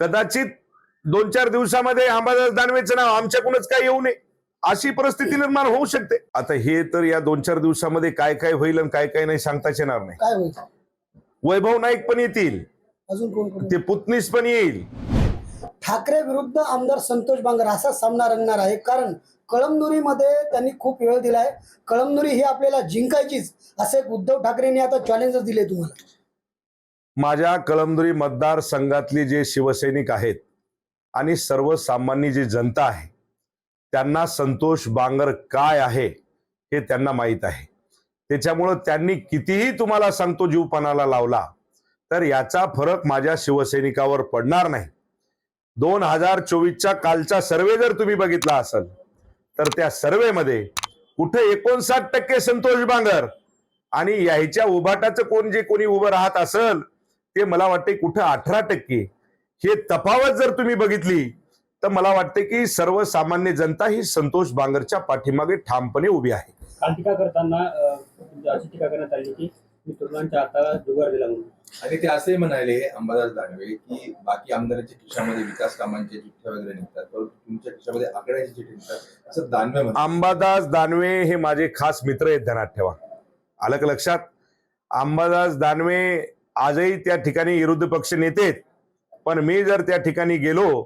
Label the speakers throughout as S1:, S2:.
S1: कदाचित दोन चार दिवसामध्ये अंबादास दानवेचं नाव आमच्याकडूनच काय येऊ नये. अशी परिस्थिती निर्माण होऊ शकते. आता हे तर या दोन चार दिवसामध्ये काय काय होईल आणि काय काय नाही सांगताच येणार नाही.
S2: काय होईल?
S1: वैभव नाईक पण येतील.
S2: अजून कोण कोण?
S1: ते पुतनीस पण येईल.
S2: ठाकरे विरुद्ध आमदार संतोष बांगर असा सामना रंगणार आहे. कारण कळमनुरीमध्ये त्यांनी खूप वेळ दिलाय. कळमनुरी ही आपल्याला जिंकायचीच असे एक उद्धव ठाकरेंनी आता चॅलेंजच दिले तुम्हाला.
S1: माझ्या कळमदुरी मतदारसंघातली जे शिवसैनिक आहेत आणि सर्वसामान्य जी जनता आहे त्यांना संतोष बांगर काय आहे हे त्यांना माहीत आहे. त्याच्यामुळं त्यांनी कितीही तुम्हाला सांगतो जीवपणाला लावला तर याचा फरक माझ्या शिवसैनिकावर पडणार नाही. दोन हजार चोवीसच्या कालचा सर्वे जर तुम्ही बघितला असेल तर त्या सर्वेमध्ये कुठे एकोणसाठ टक्के संतोष बांगर आणि याच्या उभाटाचं कोण जे कोणी उभं राहत असेल ते मला वाटते कुठं अठरा टक्के. हे तफावत जर तुम्ही बघितली तर मला वाटते की सर्वसामान्य जनता ही संतोष बांगरच्या पाठीमागे ठामपणे उभी आहे.
S3: काल टीका करताना तुमची अशी टीका करण्यात आली की मी तरुणांच्या हाताला जुगार दिला म्हणून.
S4: आणि ते असे म्हणाले अंबादास दानवे की बाकी आमदारांच्या खिशामध्ये विकास कामांचे चिठ्ठ्या वगैरे निघतात परंतु तुमच्या खिशामध्ये आकड्याची चिठ्ठी निघतात असं दानवे
S1: अंबादास दानवे हे माझे खास मित्र आहेत ध्यानात ठेवा. आलं का लक्षात? अंबादास दानवे आजही त्या ठिकाणी विरोधी पक्ष नेते पण मी जर त्या ठिकाणी गेलो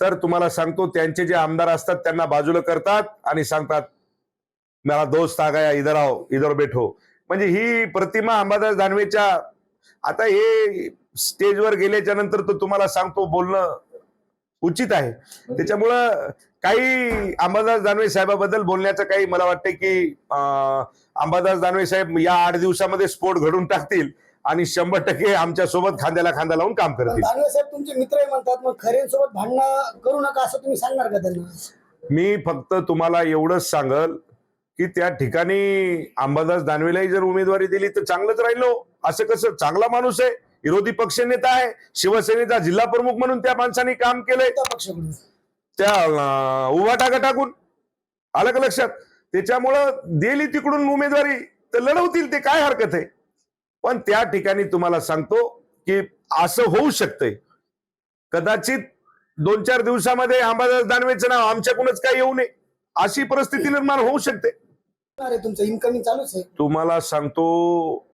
S1: तर तुम्हाला सांगतो त्यांचे जे आमदार असतात त्यांना बाजूला करतात आणि सांगतात मला दोस्त आगाया इधर आओ इधर बैठो. म्हणजे ही प्रतिमा अंबादास दानवेच्या आता हे स्टेजवर गेल्याच्यानंतर तो तुम्हाला सांगतो बोलणं उचित आहे. त्याच्यामुळं काही अंबादास दानवे साहेबाबद्दल बोलण्याचं काही मला वाटतं की अंबादास दानवे साहेब या आठ दिवसामध्ये स्फोट घडून टाकतील. आणि शंभर टक्के आमच्यासोबत खांद्याला खांदा लावून काम करतील.
S2: दानवे साहेब तुमचे मित्रही म्हणतात मग खरेंसोबत भांडणं करू नका असं तुम्ही सांगणार का त्यांना?
S1: मी फक्त तुम्हाला एवढंच सांगल की त्या ठिकाणी अंबादास दानवेलाही जर उमेदवारी दिली तर चांगलंच राहिलो. असं कसं? चांगला माणूस आहे. विरोधी पक्ष नेता आहे. शिवसेनेचा जिल्हा प्रमुख म्हणून त्या माणसाने काम केलंय.
S2: त्या पक्षाकडून.
S1: त्या अं, उभाटा गटाकून आलं का लक्षात? त्याच्यामुळं दिली तिकडून उमेदवारी. तर लढवतील ते. काय हरकत आहे? पण त्या ठिकाणी तुम्हाला सांगतो की असं होऊ शकतंय. कदाचित दोन चार दिवसामध्ये अंबादास दानवेचं नाव आमच्याकडूनच काय येऊ नये. अशी परिस्थिती निर्माण होऊ शकते.
S2: अरे तुमचं इन्कमिंग चालूच आहे.
S1: तुम्हाला सांगतो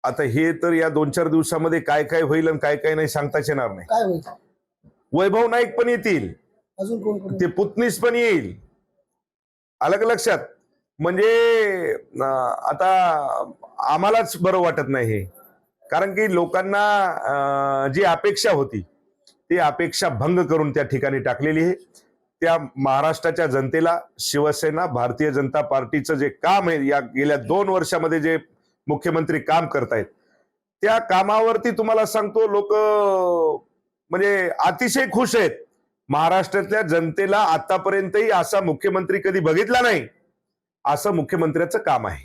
S1: आता हे तर या दोन चार दिवसामध्ये काय काय होईल आणि काय काय नाही सांगताच येणार नाही.
S2: काय होईल?
S1: वैभव नाईक पण येतील.
S2: अजून कोण कोण?
S1: ते पुतनीस पण येईल. का लक्षात. म्हणजे आता आम्हालाच बरं वाटत नाही हे. कारण की लोकांना जी अपेक्षा होती ती अपेक्षा भंग करून त्या ठिकाणी टाकलेली आहे. त्या महाराष्ट्राच्या जनतेला शिवसेना भारतीय जनता पार्टीचं जे काम आहे या गेल्या दोन वर्षामध्ये जे मुख्यमंत्री काम करतायत त्या कामावरती तुम्हाला सांगतो लोक म्हणजे अतिशय खुश आहेत. महाराष्ट्रातल्या जनतेला आतापर्यंतही असा मुख्यमंत्री कधी बघितला नाही असं मुख्यमंत्र्याचं काम आहे.